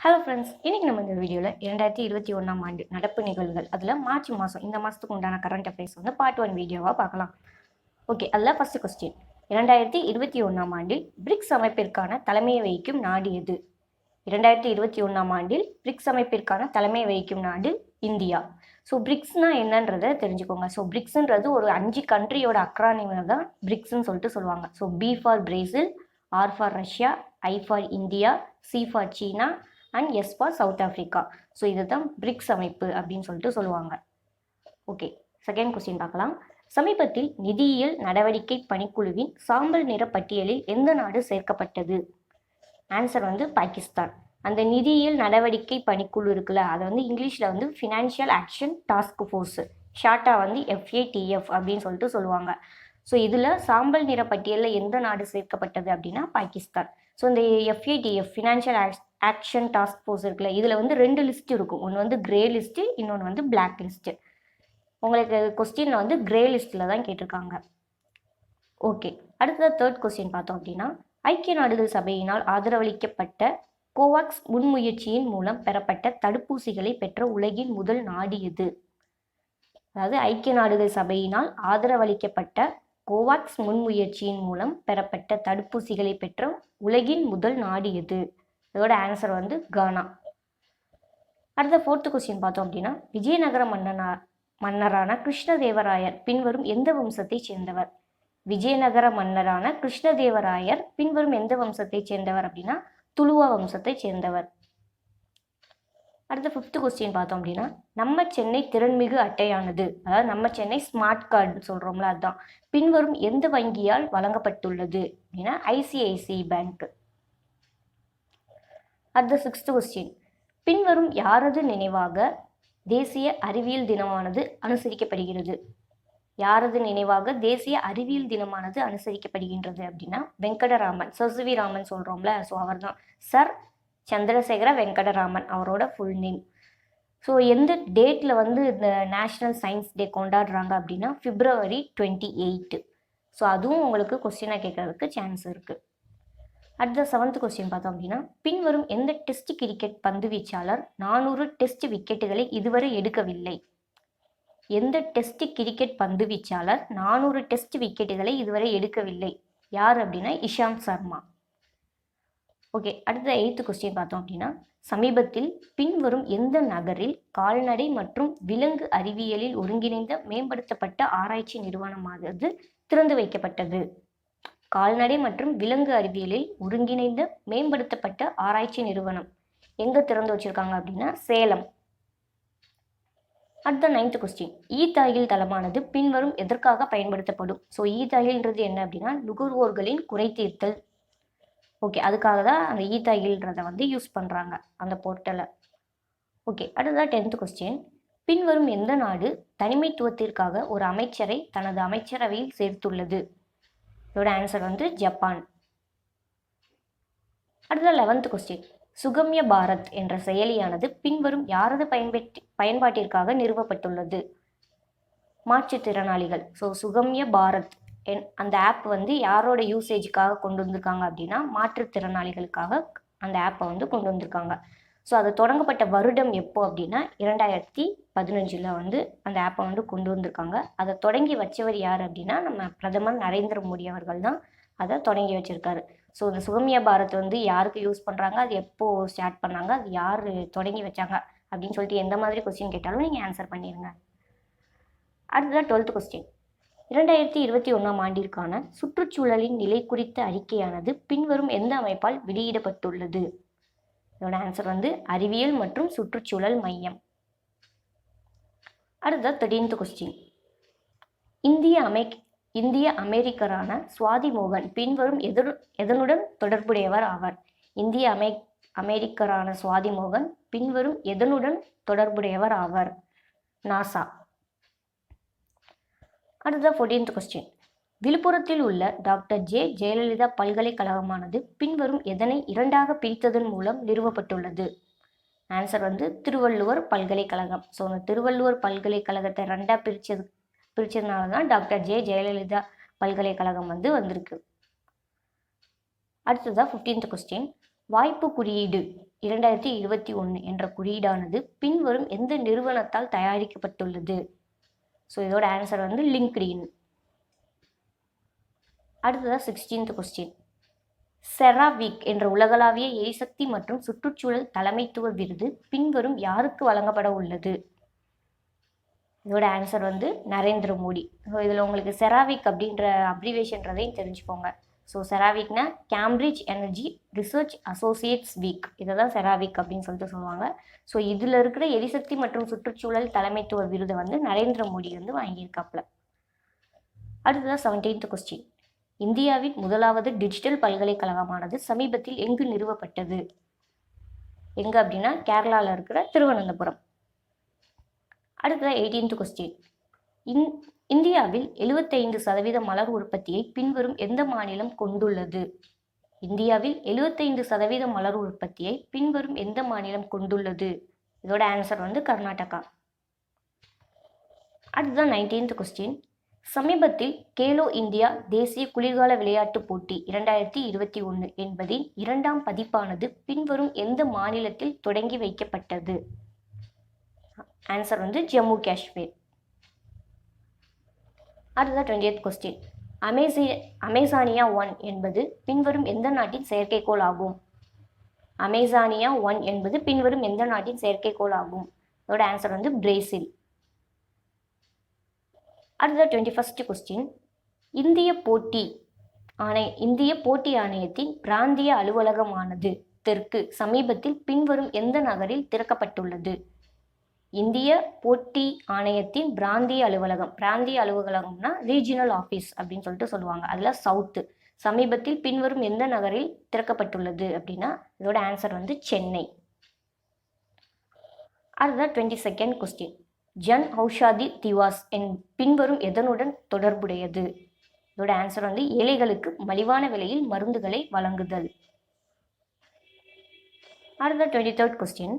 Hello friends இன்னைக்கு நம்ம இந்த வீடியோவில் இரண்டாயிரத்தி இருபத்தி ஒன்றாம் ஆண்டு நடப்பு நிகழ்வுகள் அதில் மார்ச் மாதம் இந்த மாதத்துக்கு உண்டான கரண்ட் அஃபேர்ஸ் வந்து பார்ட் ஒன் வீடியோவாக பார்க்கலாம். ஓகே அதில் ஃபஸ்ட்டு கொஸ்டின் இரண்டாயிரத்தி இருபத்தி ஒன்றாம் ஆண்டில் பிரிக்ஸ் அமைப்பிற்கான தலைமையை வகிக்கும் நாடு எது? இரண்டாயிரத்தி இருபத்தி ஒன்றாம் ஆண்டில் பிரிக்ஸ் அமைப்பிற்கான தலைமை வகிக்கும் நாடு இந்தியா. ஸோ பிரிக்ஸ்னா என்னன்றதை தெரிஞ்சுக்கோங்க. ஸோ பிரிக்ஸ்ன்றது ஒரு அஞ்சு கண்ட்ரியோட அக்ரானிமில் தான் பிரிக்ஸ்ன்னு சொல்லிட்டு சொல்லுவாங்க. So B for Brazil R for Russia I for India C for China and S for South Africa so இதுதான் பிரிக்ஸ் அமைப்பு அப்படின்னு சொல்லிட்டு சொல்லுவாங்க. ஓகே செகண்ட் கொஸ்டின் பார்க்கலாம். சமீபத்தில் நிதியியல் நடவடிக்கை பணிக்குழுவின் சாம்பல் நிற பட்டியலில் எந்த நாடு சேர்க்கப்பட்டது? ஆன்சர் வந்து பாகிஸ்தான். அந்த நிதியியல் நடவடிக்கை பணிக்குழு இருக்குல்ல அதை வந்து இங்கிலீஷில் வந்து ஃபினான்ஷியல் ஆக்ஷன் டாஸ்க் ஃபோர்ஸ் ஷார்ட்டாக வந்து எஃப்ஏடிஎஃப் அப்படின்னு சொல்லிட்டு சொல்லுவாங்க. ஸோ இதில் சாம்பல் நிற பட்டியலில் எந்த நாடு சேர்க்கப்பட்டது அப்படின்னா பாகிஸ்தான். ஸோ இந்த FATF financial action task force இருக்குல்ல இதில் வந்து ரெண்டு லிஸ்ட் இருக்கும். ஒன்று வந்து கிரே லிஸ்ட்டு இன்னொன்று வந்து பிளாக் லிஸ்ட்டு உங்களுக்கு கொஸ்டினில் வந்து கிரே லிஸ்ட்டில் தான் கேட்டிருக்காங்க. ஓகே அடுத்தது தேர்ட் கொஸ்டின் பார்த்தோம் அப்படின்னா ஐக்கிய நாடுகள் சபையினால் ஆதரவளிக்கப்பட்ட கோவாக்ஸ் முன்முயற்சியின் மூலம் பெறப்பட்ட தடுப்பூசிகளை பெற்ற உலகின் முதல் நாடு எது? அதாவது ஐக்கிய நாடுகள் சபையினால் ஆதரவளிக்கப்பட்ட கோவாக்ஸ் முன்முயற்சியின் மூலம் பெறப்பட்ட தடுப்பூசிகளை பெற்ற உலகின் முதல் நாடு எது? இதோட ஆன்சர் வந்து கானா அடுத்த ஃபோர்த்து கொஸ்டின் பார்த்தோம் அப்படின்னா விஜயநகர மன்னனா மன்னரான கிருஷ்ணதேவராயர் பின்வரும் எந்த வம்சத்தைச் சேர்ந்தவர்? விஜயநகர மன்னரான கிருஷ்ணதேவராயர் பின்வரும் எந்த வம்சத்தைச் சேர்ந்தவர் அப்படின்னா துளுவா வம்சத்தைச் சேர்ந்தவர். அடுத்த ஃபிஃப்த்து கொஸ்டின் பார்த்தோம் அப்படின்னா நம்ம சென்னை திறன்மிகு அட்டையானது அதாவது நம்ம சென்னை ஸ்மார்ட் கார்டு சொல்கிறோம்ல அதுதான் பின்வரும் எந்த வங்கியால் வழங்கப்பட்டுள்ளது? அப்படின்னா ICICI bank at the sixth question பின்வரும் யாரது நினைவாக தேசிய அறிவியல் தினமானது அனுசரிக்கப்படுகிறது? யாரது நினைவாக தேசிய அறிவியல் தினமானது அனுசரிக்கப்படுகின்றது அப்படின்னா வெங்கடராமன் சசுவி ராமன் சொல்கிறோம்ல ஸோ அவர் தான் சர் சந்திரசேகர வெங்கடராமன் அவரோட ஃபுல் நேம் ஸோ எந்த டேட்டில் வந்து இந்த நேஷ்னல் சயின்ஸ் டே கொண்டாடுறாங்க அப்படின்னா பிப்ரவரி டுவெண்ட்டி எயிட்டு ஸோ அதுவும் உங்களுக்கு கொஸ்டினாக கேட்கறதுக்கு சான்ஸ் இருக்குது அடுத்த செவன்த் கொஸ்டின் பார்த்தோம் அப்படின்னா பின்வரும் எந்த டெஸ்ட் கிரிக்கெட் பந்து வீச்சாளர் நானூறு டெஸ்ட் விக்கெட்டுகளை இதுவரை எடுக்கவில்லை? எந்த டெஸ்ட் கிரிக்கெட் பந்து வீச்சாளர் நானூறு டெஸ்ட் விக்கெட்டுகளை இதுவரை எடுக்கவில்லை? யார் அப்படின்னா இஷாந்த் சர்மா. ஓகே அடுத்த எயித்து கொஸ்டின் பார்த்தோம் அப்படின்னா சமீபத்தில் பின்வரும் எந்த நகரில் கால்நடை மற்றும் விலங்கு அறிவியலில் ஒருங்கிணைந்த மேம்படுத்தப்பட்ட ஆராய்ச்சி நிறுவனமானது திறந்து வைக்கப்பட்டது? கால்நடை மற்றும் விலங்கு அறிவியலில் ஒருங்கிணைந்த மேம்படுத்தப்பட்ட ஆராய்ச்சி நிறுவனம். எங்கே திறந்து வச்சிருக்காங்க அப்படின்னா சேலம். அடுத்த நைன்த் கொஸ்டின் ஈ தாயில் தளமானது பின்வரும் எதற்காக பயன்படுத்தப்படும்? ஸோ ஈ தாயில்ன்றது என்ன அப்படின்னா நுகர்வோர்களின் குறை தீர்த்தல். ஓகே அதுக்காக தான் அந்த ஈ தாயில்ன்றதை வந்து யூஸ் பண்ணுறாங்க அந்த போர்ட்டலை ஓகே அடுத்ததான் டென்த் கொஸ்டின் பின்வரும் எந்த நாடு தனிமைத்துவத்திற்காக ஒரு அமைச்சரை தனது அமைச்சரவையில் சேர்த்துள்ளது? இதோட ஆன்சர் வந்து ஜப்பான். அடுத்த லெவன்த் கொஸ்டின் சுகம்ய பாரத் என்ற செயலியானது பின்வரும் யாரது பயன்பெற்றி பயன்பாட்டிற்காக நிறுவப்பட்டுள்ளது? மாற்றுத்திறனாளிகள் ஸோ சுகம்ய பாரத் என் அந்த ஆப் வந்து யாரோட யூசேஜுக்காக கொண்டு வந்திருக்காங்க அப்படின்னா மாற்றுத்திறனாளிகளுக்காக அந்த ஆப்பை வந்து கொண்டு வந்திருக்காங்க. ஸோ அது தொடங்கப்பட்ட வருடம் எப்போ அப்படின்னா இரண்டாயிரத்தி பதினஞ்சில் வந்து அந்த ஆப்பை வந்து கொண்டு வந்திருக்காங்க. அதை தொடங்கி வச்சவர் யார் அப்படின்னா நம்ம பிரதமர் நரேந்திர மோடி அவர்கள் தான். அதை தொடங்கி வச்சுருக்காரு. ஸோ இந்த சுகமிய பாரத் வந்து யாருக்கு யூஸ் பண்ணுறாங்க அது எப்போது ஸ்டார்ட் பண்ணாங்க அது யார் தொடங்கி வச்சாங்க அப்படின்னு சொல்லிட்டு எந்த மாதிரி கொஸ்டின் கேட்டாலும் நீங்கள் ஆன்சர் பண்ணிடுங்க அடுத்ததான் டுவெல்த் கொஸ்டின் இரண்டாயிரத்தி இருபத்தி ஒன்றாம் ஆண்டிற்கான சுற்றுச்சூழலின் நிலை குறித்த அறிக்கையானது பின்வரும் எந்த அமைப்பால் வெளியிடப்பட்டுள்ளது? இதோட ஆன்சர் வந்து அறிவியல் மற்றும் சுற்றுச்சூழல் மையம். அடுத்த தேர்டீன்த் கொஸ்டின் இந்திய அமை இந்திய அமெரிக்கரான சுவாதி மோகன் பின்வரும் எதிர் எதனுடன் தொடர்புடையவர் ஆவார்? இந்திய அமெ அமெரிக்கரான சுவாதி மோகன் பின்வரும் எதனுடன் தொடர்புடையவர் ஆவார்? நாசா. அடுத்த ஃபோர்டீன்த் கொஸ்டின் விழுப்புரத்தில் உள்ள டாக்டர் ஜே. ஜெயலலிதா பல்கலைக்கழகமானது பின்வரும் எதனை இரண்டாக பிரித்ததன் மூலம் நிறுவப்பட்டுள்ளது? ஆன்சர் வந்து திருவள்ளுவர் பல்கலைக்கழகம். ஸோ அந்த திருவள்ளுவர் பல்கலைக்கழகத்தை ரெண்டாக பிரித்தது பிரித்ததுனால தான் டாக்டர் ஜே. ஜெயலலிதா பல்கலைக்கழகம் வந்து வந்திருக்கு. அடுத்ததாக ஃபிஃப்டீன்த் கொஸ்டின் வாய்ப்பு குறியீடு இரண்டாயிரத்தி இருபத்தி ஒன்று என்ற குறியீடானது பின்வரும் எந்த நிறுவனத்தால் தயாரிக்கப்பட்டுள்ளது? ஸோ இதோட ஆன்சர் வந்து லிங்க்டின். அடுத்ததாக சிக்ஸ்டீன்த் கொஸ்டின் செராவிக் என்ற உலகளாவிய எரிசக்தி மற்றும் சுற்றுச்சூழல் தலைமைத்துவ விருது பின்வரும் யாருக்கு வழங்கப்பட உள்ளது? இதோட ஆன்சர் வந்து நரேந்திர மோடி. ஸோ இதில் உங்களுக்கு செராவிக் அப்படின்ற அப்ரிவேஷன்றதையும் தெரிஞ்சுக்கோங்க. So செராவிக்னா Cambridge energy research associates week இதை தான் செராவிக் அப்படின்னு சொல்லிட்டு சொல்லுவாங்க. ஸோ இதில் இருக்கிற எரிசக்தி மற்றும் சுற்றுச்சூழல் தலைமைத்துவ விருதை வந்து நரேந்திர மோடி வந்து வாங்கியிருக்காப்புல. அடுத்ததான் செவன்டீன்த் கொஸ்டின் இந்தியாவின் முதலாவது டிஜிட்டல் பல்கலைக்கழகமானது சமீபத்தில் எங்கு நிறுவப்பட்டது? எங்கே அப்படின்னா கேரளாவில் இருக்கிற திருவனந்தபுரம். அடுத்த எயிட்டீன்த் கொஸ்டின் இந் இந்தியாவில் எழுபத்தைந்து சதவீத மலர் உற்பத்தியை பின்வரும் எந்த மாநிலம் கொண்டுள்ளது? இந்தியாவில் எழுபத்தைந்து சதவீத மலர் உற்பத்தியை பின்வரும் எந்த மாநிலம் கொண்டுள்ளது? இதோட ஆன்சர் வந்து கர்நாடகா. அடுத்ததான் நைன்டீன்த் கொஸ்டின் சமீபத்தில் கேலோ இந்தியா தேசிய குளிர்கால விளையாட்டுப் போட்டி இரண்டாயிரத்தி இருபத்தி ஒன்று என்பதின் இரண்டாம் பதிப்பானது பின்வரும் எந்த மாநிலத்தில் தொடங்கி வைக்கப்பட்டது? ஆன்சர் வந்து ஜம்மு காஷ்மீர். அடுத்ததாக டுவெண்ட்டி கொஸ்டின் அமேசி அமேசானியா ஒன் என்பது பின்வரும் எந்த நாட்டின் செயற்கைக்கோள் ஆகும்? அமேசானியா ஒன் என்பது பின்வரும் எந்த நாட்டின் செயற்கைக்கோள் ஆகும்? இதோட ஆன்சர் வந்து பிரேசில் அடுத்த டுவெண்ட்டி ஃபஸ்ட் கொஸ்டின் இந்திய போட்டி ஆணைய இந்திய போட்டி ஆணையத்தின் பிராந்திய அலுவலகமானது தெற்கு சமீபத்தில் பின்வரும் எந்த நகரில் திறக்கப்பட்டுள்ளது? இந்திய போட்டி ஆணையத்தின் பிராந்திய அலுவலகம் பிராந்திய அலுவலகம்னா ரீஜினல் ஆஃபீஸ் அப்படின்னு சொல்லிட்டு சொல்லுவாங்க. அதில் சவுத்து சமீபத்தில் பின்வரும் எந்த நகரில் திறக்கப்பட்டுள்ளது அப்படின்னா இதோட ஆன்சர் வந்து சென்னை. அதுதான் twenty second question Jan Aushadhi Diwas என் பின்வரும் எதனுடன் தொடர்புடையது? இதோட ஆன்சர் வந்து ஏழைகளுக்கு மலிவான விலையில் மருந்துகளை வழங்குதல். அடுத்த டுவெண்ட்டி தேர்ட் கொஸ்டின்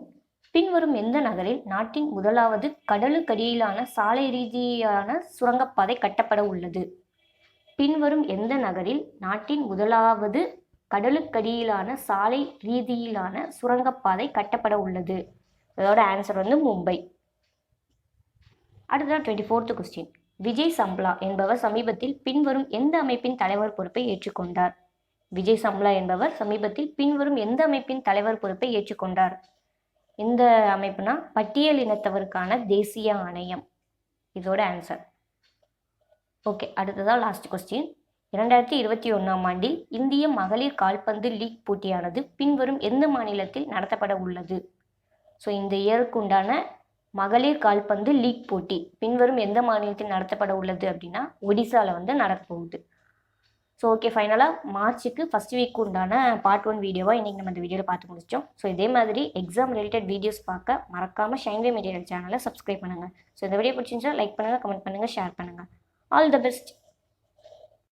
பின்வரும் எந்த நகரில் நாட்டின் முதலாவது கடலுக்கடியிலான சாலை ரீதியான சுரங்கப்பாதை கட்டப்பட உள்ளது? பின்வரும் எந்த நகரில் நாட்டின் முதலாவது கடலுக்கடியிலான சாலை ரீதியிலான சுரங்கப்பாதை கட்டப்பட உள்ளது? இதோட ஆன்சர் வந்து மும்பை. அடுத்ததான் twenty fourth question Vijay Sampla என்பவர் சமீபத்தில் பின்வரும் எந்த அமைப்பின் தலைவர் பொறுப்பை ஏற்றுக்கொண்டார்? விஜய் சம்ப்ளா என்பவர் சமீபத்தில் பின்வரும் எந்த அமைப்பின் தலைவர் பொறுப்பை ஏற்றுக்கொண்டார்? இந்த அமைப்புனா பட்டியல் இனத்தவருக்கான தேசிய ஆணையம். இதோட ஆன்சர் ஓகே அடுத்ததான் லாஸ்ட் கொஸ்டின் இரண்டாயிரத்தி இருபத்தி ஒன்றாம் ஆண்டில் இந்திய மகளிர் கால்பந்து லீக் போட்டியானது பின்வரும் எந்த மாநிலத்தில் நடத்தப்பட உள்ளது? ஸோ இந்த இயருக்கு உண்டான மகளிர் கால்பந்து லீக் போட்டி. பின்வரும் எந்த மாநிலத்தில் நடத்தப்பட உள்ளது அப்படின்னா ஒடிசாவில் வந்து நடக்கப்போகுது ஸோ ஓகே ஃபைனலாக மார்ச்சுக்கு ஃபஸ்ட் வீக் உண்டான பார்ட் ஒன் வீடியோவாக இன்றைக்கி நம்ம இந்த வீடியோவில் பார்த்து முடிச்சிட்டோம். ஸோ இதே மாதிரி எக்ஸாம் ரிலேட்டட் வீடியோஸ் பார்க்க மறக்காமல் ஷைன்வே மெட்டீரியல் சேனலை சப்ஸ்கிரைப் பண்ணுங்கள் ஸோ இந்த வீடியோ பிடிச்சிருந்துச்சா லைக் பண்ணுங்கள் கமெண்ட் பண்ணுங்கள் ஷேர் பண்ணுங்கள் ஆல் த பெஸ்ட்